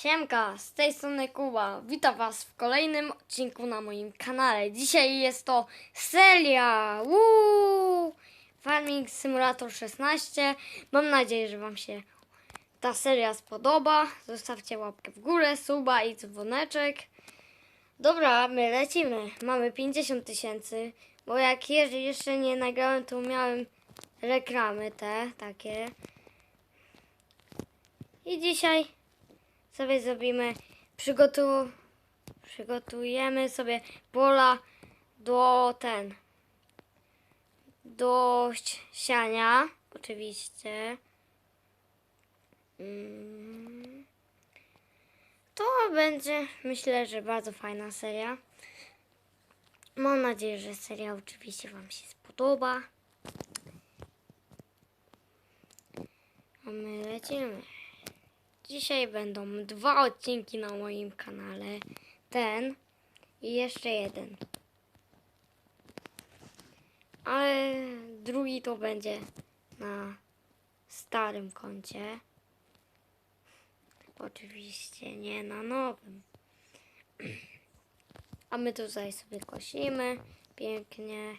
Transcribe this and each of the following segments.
Siemka, z tej strony Kuba. Witam Was w kolejnym odcinku na moim kanale. Dzisiaj jest to seria! Farming Simulator 16. Mam nadzieję, że Wam się ta seria spodoba. Zostawcie łapkę w górę, suba i dzwoneczek. Dobra, my lecimy. Mamy 50 tysięcy, bo jak je- jeszcze nie nagrałem, to miałem reklamy te, takie. I dzisiaj sobie zrobimy, przygotu, przygotujemy sobie pola do ten, do siania, oczywiście. Mm. To będzie, myślę, że bardzo fajna seria. Mam nadzieję, że seria oczywiście Wam się spodoba. A my lecimy. Dzisiaj będą dwa odcinki na moim kanale. Ten i jeszcze jeden. Ale drugi to będzie na starym koncie. Oczywiście nie na nowym. A my tutaj sobie kosimy. Pięknie.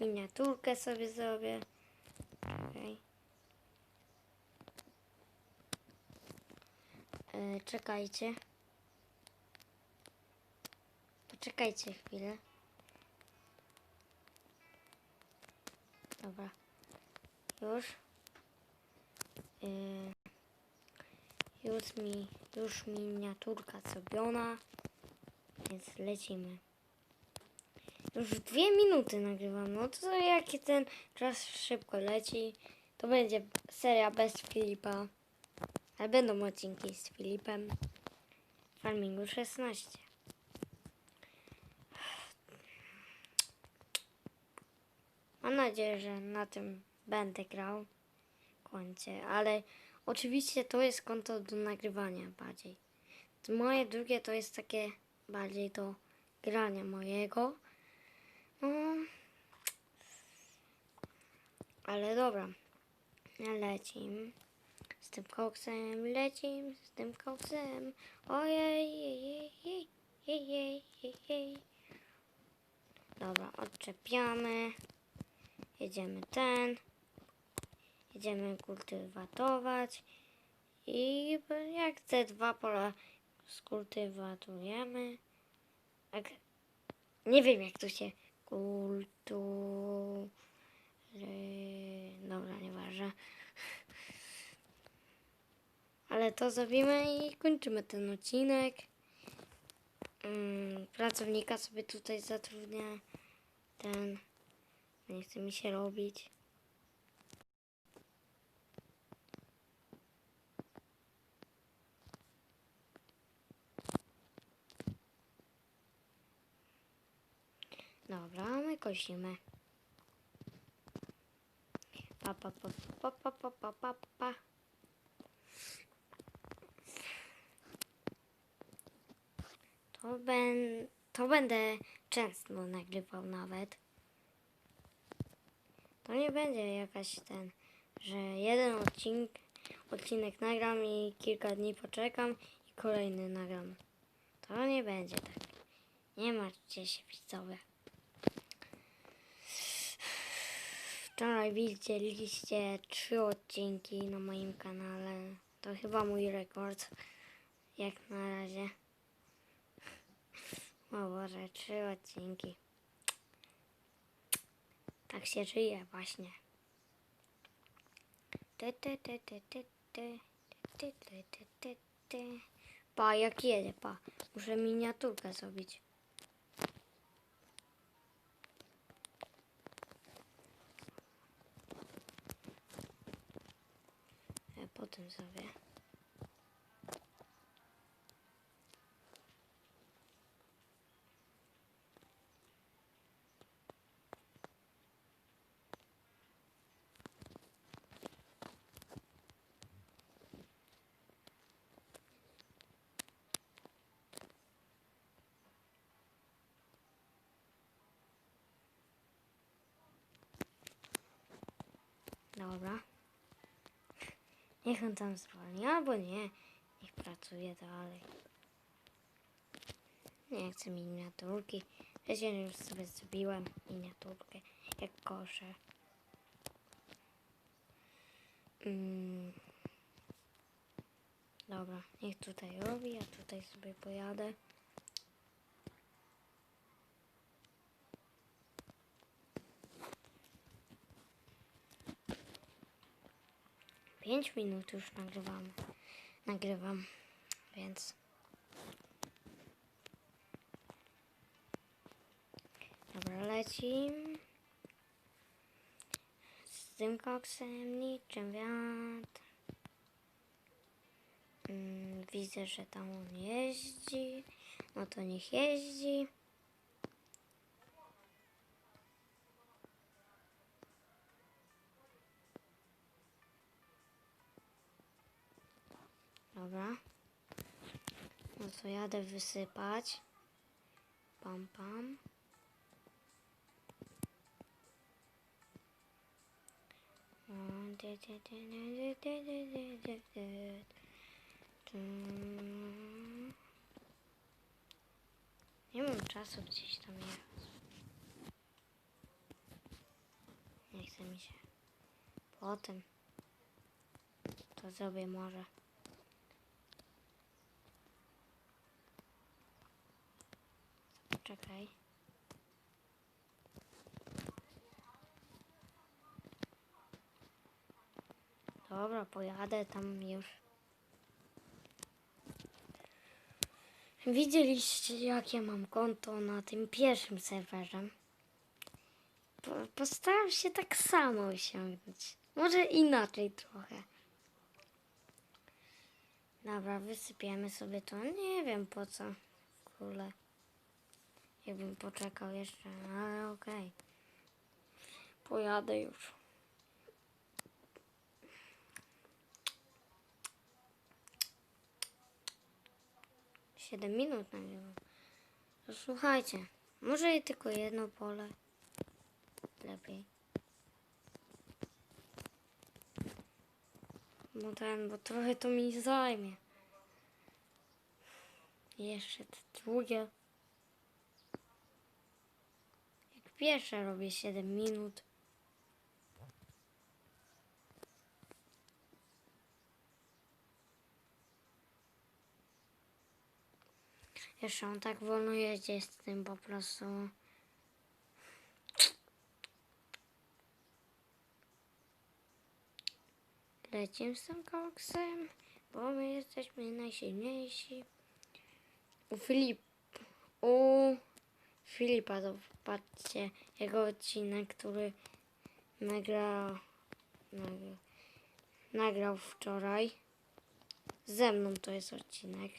Miniaturkę sobie zrobię. Okej. E, czekajcie. Poczekajcie chwilę. Dobra. Już. E, już mi, już miniaturka zrobiona. Więc lecimy. Już dwie minuty nagrywam. No to jaki ten czas szybko leci. To będzie seria bez Filipa. Ale będą odcinki z Filipem. Farmingu 16. Mam nadzieję, że na tym będę grał koncie, ale oczywiście to jest konto do nagrywania bardziej. Moje drugie to jest takie bardziej do grania mojego. No, ale dobra, lecim. Z tym koksem lecim, z tym koksem. Ojej, jej, jej, jej, jej, jej, jej. Dobra, odczepiamy. Jedziemy ten. Jedziemy kultywatować. I jak te dwa pola skultywatujemy. Jak, nie wiem jak to się kultu... Dobra, nieważne. Ale to zrobimy i kończymy ten odcinek. Mm, pracownika sobie tutaj zatrudnię. Ten. Nie chce mi się robić. Dobra, my kosimy. Pa, pa, pa, pa, pa, pa, pa, pa, To, ben, to będę często nagrywał nawet. To nie będzie jakaś ten, że jeden odcinek, odcinek nagram i kilka dni poczekam i kolejny nagram. To nie będzie tak. Nie martwcie się widzowie. Wczoraj widzieliście trzy odcinki na moim kanale. To chyba mój rekord. Jak na razie. O Boże, trzy odcinki. Tak się żyje właśnie. Ty, ty, ty, ty, ty, ty, ty, ty, ty, ty, ty. Pa, jak jedzie, pa. Muszę miniaturkę zrobić. Ja potem sobie. Dobra. Niech on tam zwolni, albo nie. Niech pracuje dalej. Nie chcę miniaturki. Wiecie, już sobie zrobiłem miniaturkę, jak koszę. Mm. Dobra, niech tutaj robi, ja tutaj sobie pojadę. Pięć minut już nagrywamy. Nagrywam, więc. Dobra, lecim. Z tym koksem niczym wiatr. Mm, widzę, że tam on jeździ. No to niech jeździ. Dobra. No to jadę wysypać. Pam, pam. Nie mam czasu gdzieś tam jechać. Nie chce mi się. Potem to zrobię może. Czekaj. Dobra, pojadę tam już. Widzieliście, jakie mam konto na tym pierwszym serwerze. Po, postaram się tak samo osiągnąć. Może inaczej trochę. Dobra, wysypiemy sobie to. Nie wiem po co. W ogóle. Jakbym poczekał jeszcze, ale okej. Pojadę już. Siedem minut nagrywam. To słuchajcie, może i tylko jedno pole. Lepiej. Bo ten, bo trochę to mi zajmie. Jeszcze te drugie. Jak pierwsze robię 7 minut. Jeszcze on tak wolno jeździ z tym po prostu. Lecimy z tym koksem, bo my jesteśmy najsilniejsi. U Filip, u Filipa, to patrzcie, jego odcinek, który nagrał, nagrał, nagrał wczoraj. Ze mną to jest odcinek.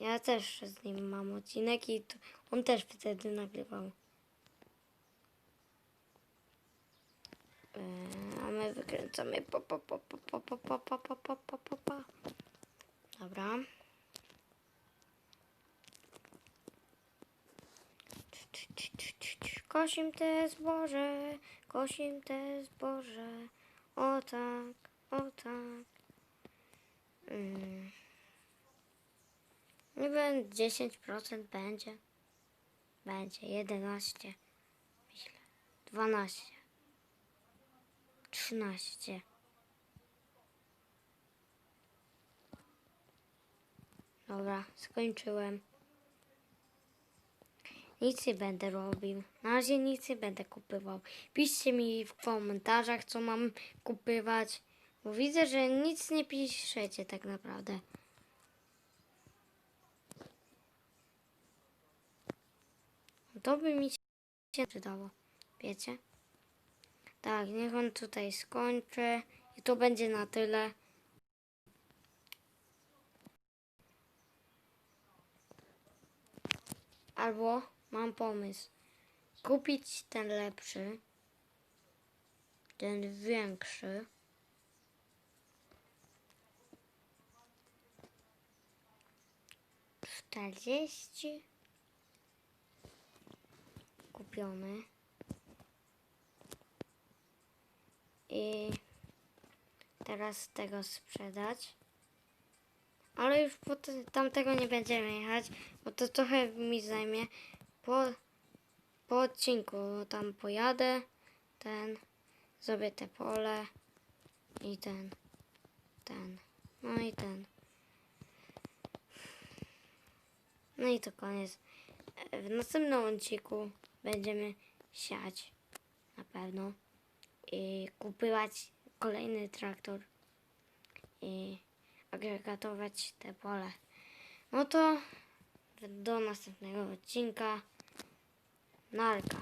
Ja też z nim mam odcinek i to, on też wtedy nagrywał. Eee, A my wykręcamy po, po, po, po, po, po, po, po, po, po, po, po. Dobra. Kosim te zboże, kosim te zboże. O tak, o tak. Mm. Wiem, 10% będzie. Będzie 11. Myślę. 12. 13. Dobra, skończyłem. Nic nie będę robił. Na razie nic nie będę kupywał. Piszcie mi w komentarzach, co mam kupywać. Bo widzę, że nic nie piszecie tak naprawdę. To by mi się przydało. Wiecie? Tak, niech on tutaj skończy. I to będzie na tyle. Albo mam pomysł. Kupić ten lepszy. Ten większy. Czterdzieści. Kupiony. I teraz tego sprzedać. ale już po te, tamtego nie będziemy jechać, bo to trochę mi zajmie. Po, po odcinku tam pojadę, ten, zrobię te pole i ten, ten, no i ten. No i to koniec. W następnym odcinku będziemy siać na pewno i kupować kolejny traktor i agregatować te pole. No to do następnego odcinka. 那儿个。